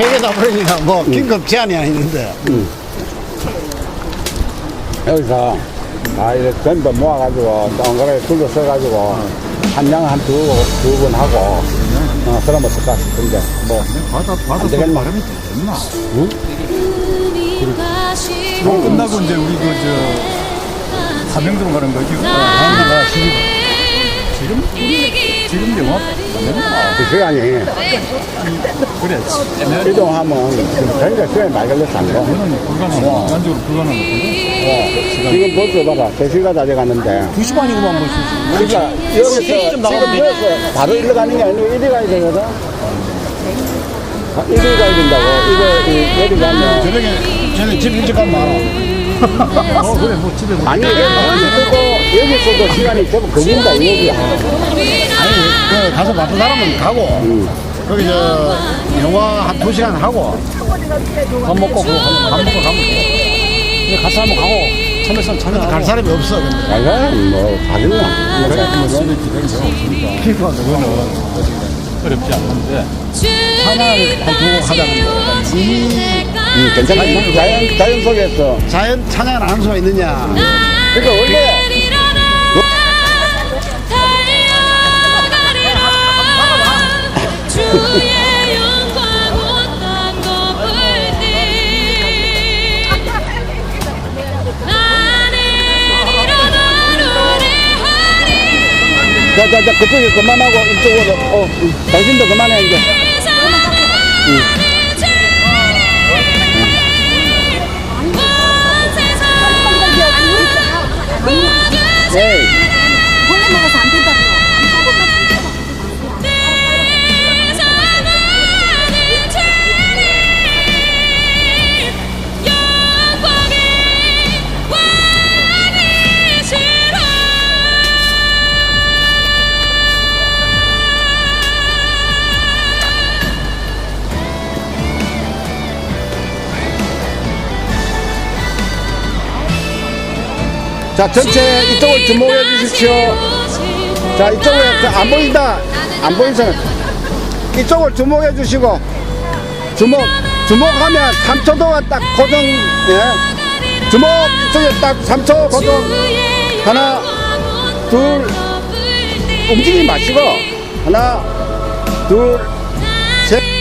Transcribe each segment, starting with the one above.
회계다 버리니까 뭐 긴급 제한이 있는데. 여기서 다 이렇게 전부 모아가지고 동그랗게 둘러서가지고 한 양 한 두 두 번 하고 어, 그러면 될것 같은데. 뭐 받아, 안 받아서 되겠나? 바람이 됐나? 뭐 끝나고 이제 우리 그, 저, 사명도로 가는 거지. 나 지금, 지금 영화? 그 시간이. 그래. 이동하면 굉장히 시간이 많이 걸렸어 안 돼? 이거는 불가능, 인간적으로 불가능한 거거든. 지금 벌써 봐라 3시가 다 돼가는데. 2시 반이구만 벌써 그러니까 여기서 지금 여기서 바로 일로 가는 게 아니고 이리 가야 되거든? 아, 이리 가야 된다고. 이거 이- 여기 가면. 저녁에 저녁에 집 일찍 가면. 많아 어, 그래, 뭐 집에 뭐. 아니 여기서도 여기서도 시간이 좀 걸린다 이 얘기야 아니 그 가서 바쁜 사람은 가고 거기 저 영화 한 2시간 하고 밥 먹고 그거 밥 먹고 가면 돼 가서 한번 가고 처음에서 전혀 갈 사람이 없어 근데 내가 뭐 가정이야 그래, 뭐 집에 기다리는 사람 없으니까. 피부가 그거는 어렵지 않는데. 하나를 한 두고 하자는 음, 괜찮아. 자연, 자연 속에서. 자연 찬양을 안 할 수가 있느냐? 그러니까 원래 일어나 노래하리 자자 자 그쪽에 그만하고 이쪽으로. 어 음, 당신도 그만해 이제 에 자 전체 이쪽을 주목해 주십시오. 자 이쪽에 자, 안 보인다. 안 보이잖아 이쪽을 주목해 주시고 주목 주목하면 3초 동안 딱 고정 예. 주목 이쪽에 딱 3초 고정. 하나 둘 움직이지 마시고 하나 둘셋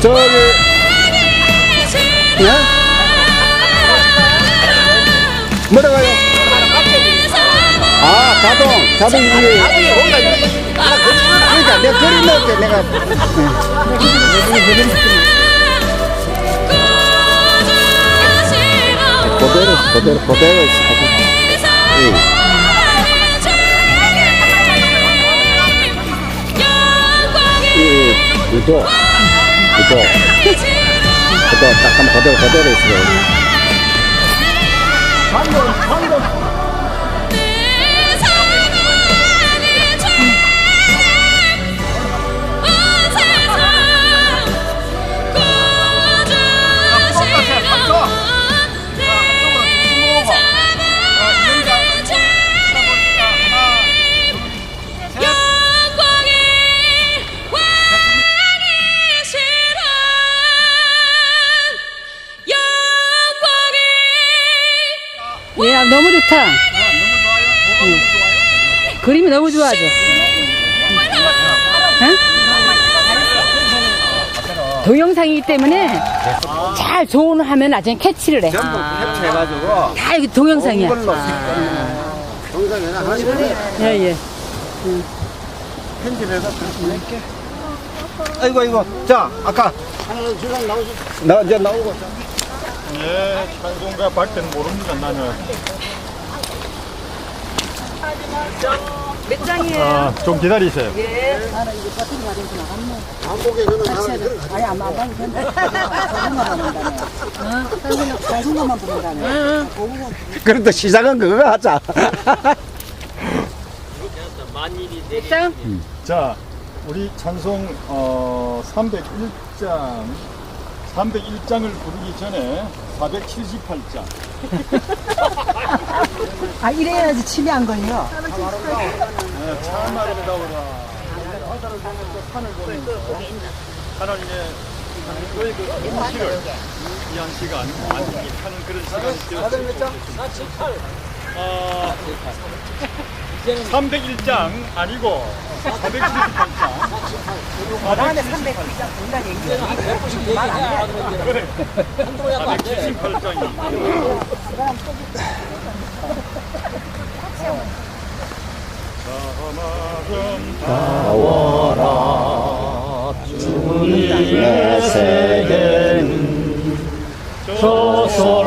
저기 예 뭐라고요 아 자동 자동 이게 그러니까 내가 그림 넣을게 내가 그대로 그대로 그대로 있어 이유 도 유도 유도 딱 하면 그대로 그대로 있어 영광이 너무 좋아져. 응? 동영상이기 때문에 잘 조언하면 나중에 캐치를 해. 해가지고. 다 이게 동영상이야. 예, 예. 아이고 아이고. 자 아까. 나 이제 나오고 예, 찬송가 발 때는 모릅니다, 나는. 몇 장이에요? 아, 좀 기다리세요. 한복에 그는 그런 아니 아마 안 봐도 된다. 자신감만 부른다네. 자신감만 부른다네. 그래도 시작은 그거 하자. 몇 장? 자, 우리 찬송 어, 301장, 301장을 부르기 전에 478장. 아 이래야지 침이 안 걸려. 네, 참 아름다워라. 바다를 보면서 산을 보면서 하나님의 그 통치를 위한 시간, 완전히 하는 그런 시간이 되었습니다. 아, 301장 아니고 478장. 안에 300장 본다 얘기. 그래. 478장이. 내 세계는 저솔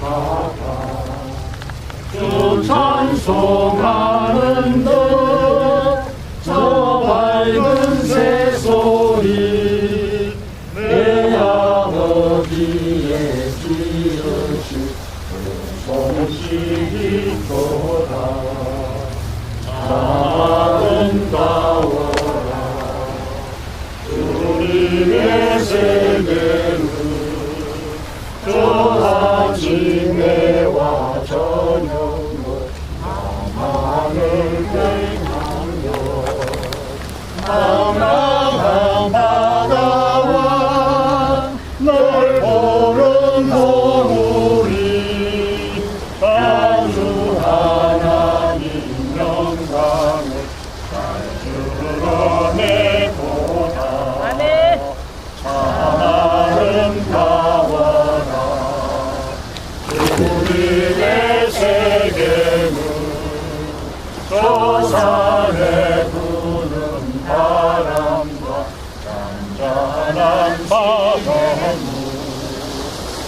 가가 주 찬송하는 듯저 밝은 새소리 내 아버지의 지으신 그 소식이 돌아 아름다워라 주님의 세계 망망한 바다와 널 보는 동물이 아주 하나님 영광을 참 아름다워라 우리의 세계는 저산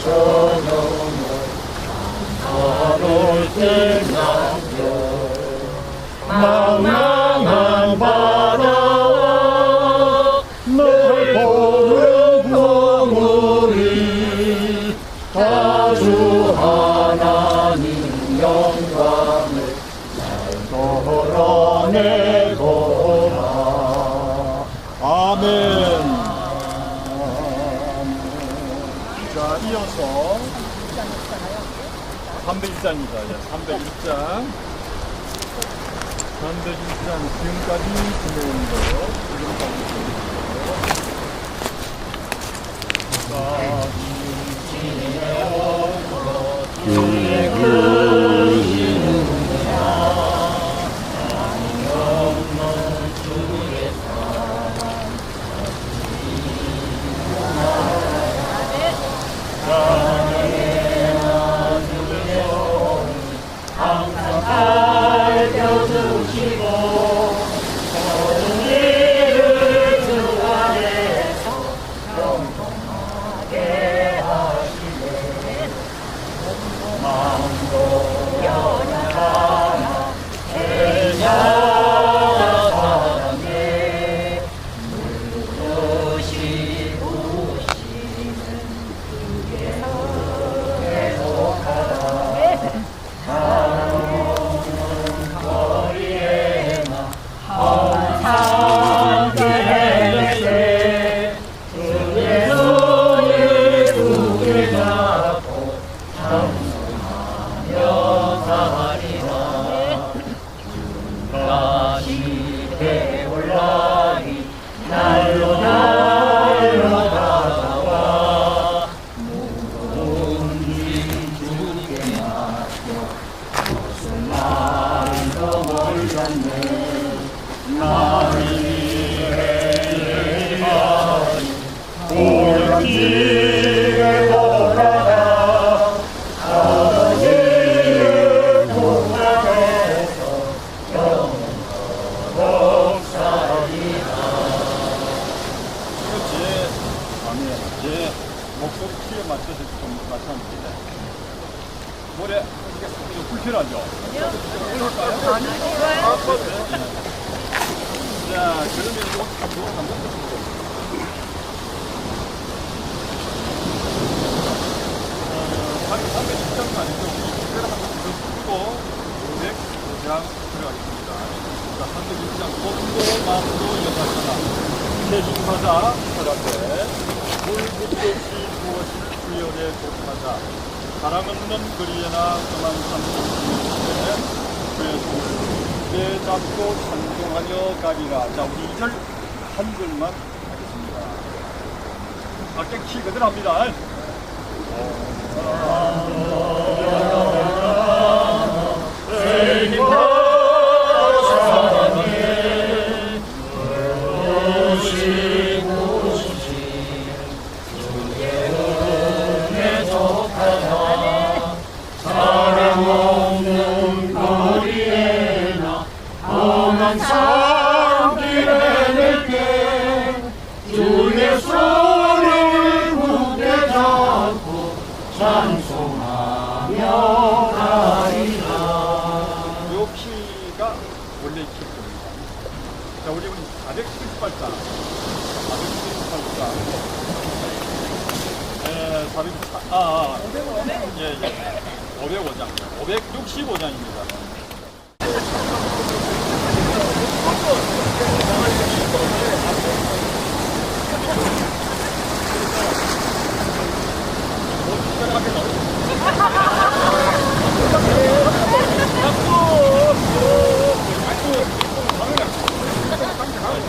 저녁을 나눌 때 301장입니다. 301장. 301장 지금까지 지내온 거, 지금까지 지내온 거. 목 나오는 거 도 마음도 여사잖아. 세중사자 서랍에 물붓듯이 무엇을 구열에 독하자. 사람 없는 거리에나 그만 손을 내 잡고 찬송하며 가리라. 자, 우리 2절 한글만 하겠습니다. 밖에 키 그대로 합니다. 418자. 418자. 에, 400, 아, 아, 예, 예. 505장. 565장입니다.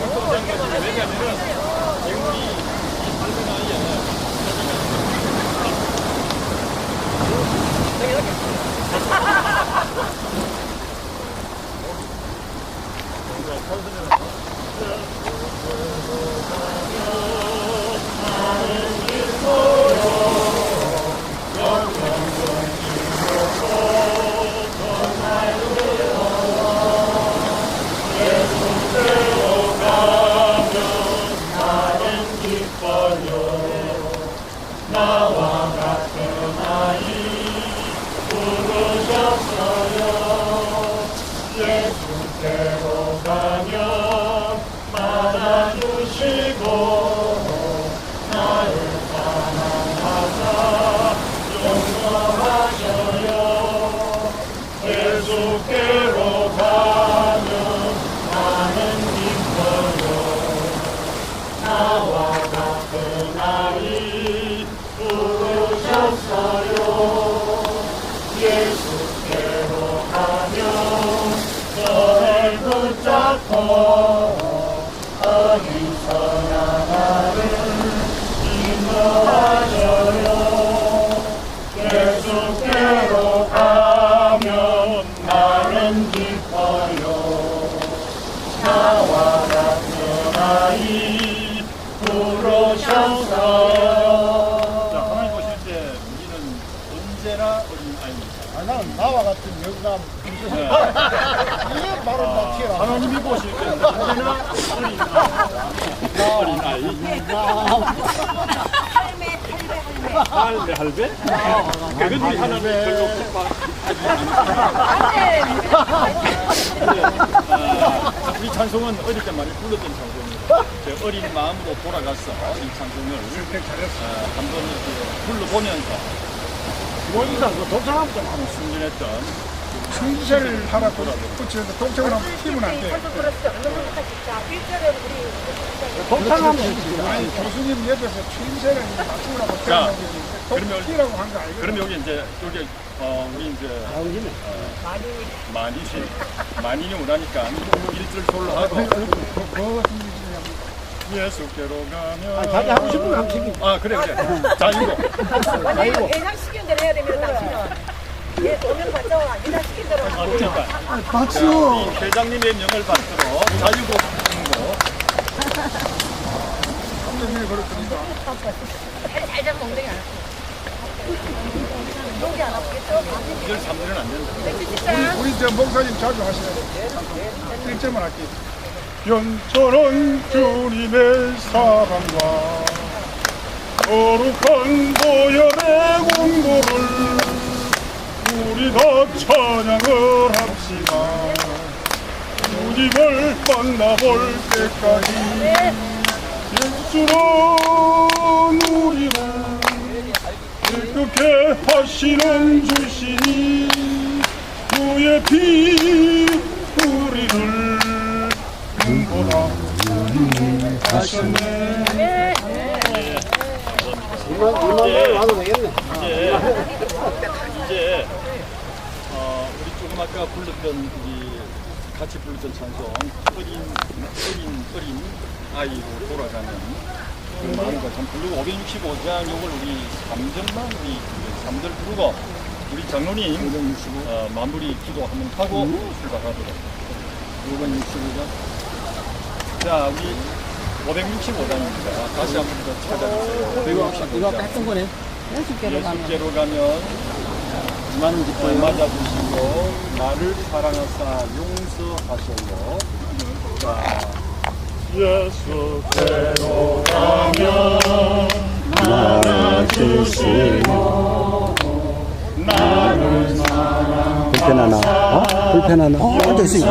자, 영감. 네. 이게 바로 나 키라. 하나님이 보실 때 언제나 어린 아이. 어린 아이. 할배 할배? 그건 우리 하나님 별로 아, 이 찬송은 어릴 때 많이 불렀던 찬송입니다. 제 어린 마음으로 돌아가서 이 찬송을 어, 한번 불러보면서 원사 그좀 하면 순진했던 청지세를 하나 붙여서 독성을 하면 튀면 안 돼. 독상하면 아니 교수님 옆에서 추임새를 맞추라고 자. 그러면- 독티라고 한거 알고. 그럼 여기 이제 여기 어 우리 이제 어, 만이시 만인이 오라니까 일절 솔로 하고. 그거 같은 게 예수께로 가면 자기 하고 싶은 거 하고. 싶은 아 그래 그래. 자 이거. 아이고. 예상 시킨 대로 해야 되면 당신은. 예, 오면 가져와. 예상 시킨 대로. 아 그러니까 박수. 이 회장님의 명을 받들어 자유곡 부르고 감독님이 그렇습니다. 이절 3절은 안 된다 우리 저 목사님 자주 하시는 1절만 할게요. 연철은 주님의 사랑과 거룩한 보혈의 공로를 우리 다 찬양을 합시다. 주님을 만나볼 때까지 예수는 우리를 깨끗게 하시는 주시니 그의 피 우리를 눈보다 하셨네 이만 이만 원 와도 되겠네. 이제 어, 아까 불렀던 우리 같이 불렀던 찬송 어린 어린 어린 아이로 돌아가는 그 마음과 참 부르고 565장 요걸 우리 3절만 우리 3절 부르고 우리 장로님 어, 마무리 기도 한번 하고 출발하도록 565장. 자 우리 565장입니다. 다시 한번 더 찾아주세요. 이거 아까 565장. 했던 거네. 예수께로 가면 만 기뻐 맞아주시고 나를 사랑하사 용서하셔요. 자, 예수께로 가면 나를 불편하나? 어? 불편하나? 어, 됐어, 이거.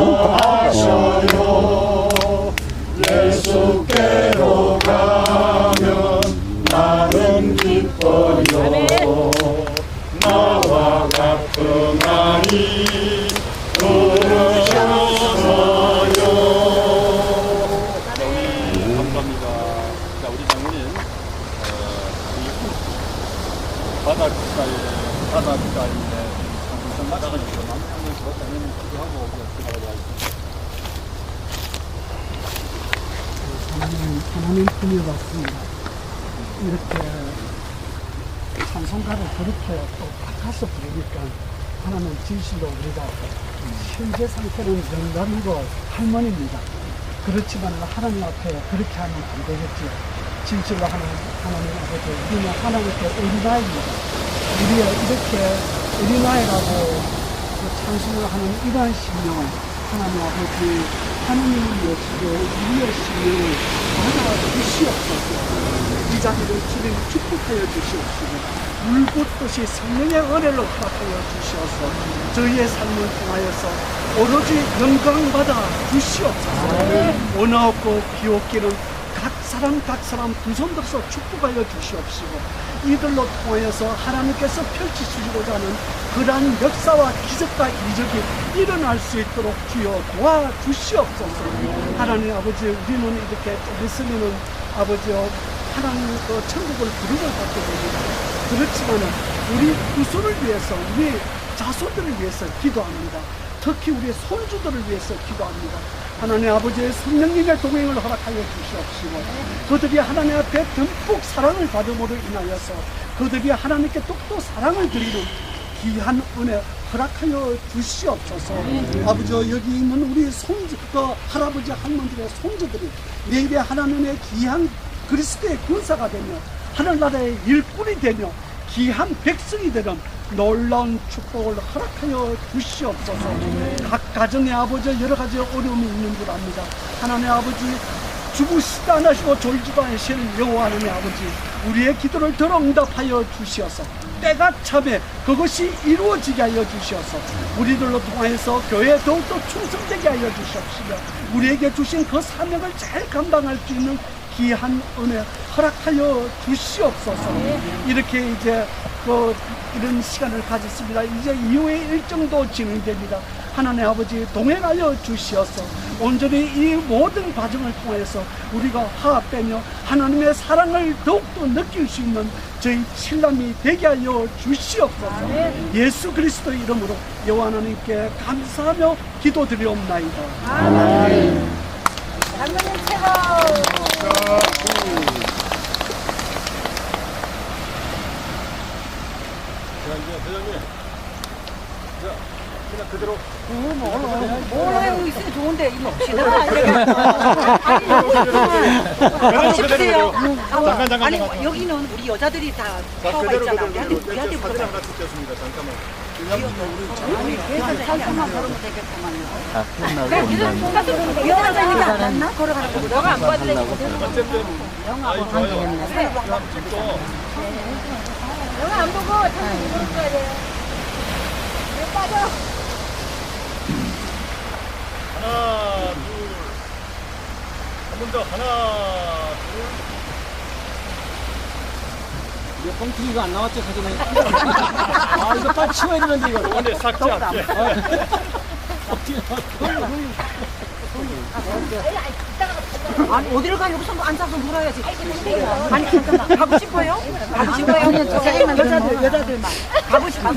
예수께로 가면 나는 기뻐요 나와 같은 아이 부르셨어요 자, 우리 감사합니다 자 우리 장모님 어, 이 바닷가에 바닷가에 항상 마치면서 남편을 그렇다면 기도하고 들어가야 하나님 품에 받습니다. 이렇게 찬송가를 그렇게 또 바꿔서 부르니까 하나님 진실로 우리가 현재 상태는 영감이고 할머니입니다. 그렇지만 하나님 앞에 그렇게 하면 안 되겠지요. 진실로 하나님, 하나님 아버지, 우리는 하나님께 어린아이입니다. 우리가 이렇게 어린아이라고 그 찬송을 하는 이러한 심령을 하나님 아버지 하나님의 모습에 우리의 심령을 받아 주시옵소서 이 자리를 주님 축복하여 주시옵소서 물붓듯이 성령의 은혜를 허락하여 주시옵소서 저희의 삶을 통하여서 오로지 영광 받아 주시옵소서. 원하 없고 비옵기는 각 사람 각 사람 두 손 들어서 축복하여 주시옵시고 이들로 통하여서 하나님께서 펼치시고자 하는 그러한 역사와 기적과 이적이 일어날 수 있도록 주여 도와주시옵소서. 하나님 아버지 우리는 이렇게 좀 있으면은 아버지여 하나님 그 천국을 부름을 받게 됩니다 그렇지만은 우리 후손을 위해서 우리 자손들을 위해서 기도합니다 특히 우리 손주들을 위해서 기도합니다. 하나님 아버지의 성령님의 동행을 허락하여 주시옵시고 그들이 하나님 앞에 듬뿍 사랑을 받음으로 인하여서 그들이 하나님께 똑똑 사랑을 드리는 귀한 은혜 허락하여 주시옵소서. 아버지 여기 있는 우리 손주, 그 할아버지 할머니들의 손주들이 내일에 하나님의 귀한 그리스도의 군사가 되며 하늘나라의 일꾼이 되며 귀한 백성이 되는 놀라운 축복을 허락하여 주시옵소서. 각 가정의 아버지 여러 가지 어려움이 있는 줄 압니다. 하나님 아버지 죽으시다 안 하시고 졸지도 않으시는 여호와 하나님 아버지 우리의 기도를 들어 응답하여 주시어서 때가 참에 그것이 이루어지게 하여 주시어서 우리들로 통하여서 교회에 더욱더 충성되게 하여 주시옵시며 우리에게 주신 그 사명을 잘 감당할 수 있는 귀한 은혜 허락하여 주시옵소서. 이렇게 이제 그 이런 시간을 가졌습니다. 이제 이후의 일정도 진행됩니다. 하나님 아버지 동행하여 주시어서 온전히 이 모든 과정을 통해서 우리가 화합되며 하나님의 사랑을 더욱더 느낄 수 있는 저희 신랑이 되게 하여 주시옵소서. 예수 그리스도 이름으로 여호와 하나님께 감사하며 기도드리옵나이다. 장로님 최고! 자, 이제 회장님. 자, 그냥 그대로. 오늘 있으면 좋은데 이거 되겠다. 싶으세요? 잠깐, 잠깐, 아니. 여기는 우리 여자들이 다 자, 파워가 있잖아. 우리한테. 우리한테 제가 사진 붙어. 하나 찍겠습니다. 잠깐만. 우리 회사에 살짝만 걸으면 되겠구만요. 여자 니까 안 나? 걸어가는 거. 너가 안 봐도 되고. 어쨌든 좋아요. 사진 한번 찍고. 영화 안 보고 자꾸 이걸 써야 돼요. 왜 빠져? 하나, 둘. 한번 더. 하나, 둘. 이거 뻥튀기가 안 나왔죠, 사진에? 아, 이거 빨리 치워야 되는데, 이거. 근데 삭제할게. 아니 어디를 가 여기서 뭐 앉아서 놀아야지. 아니 잠깐만 가고 싶어요? 가고 싶어요? 여자들 여자들만 가고 싶어.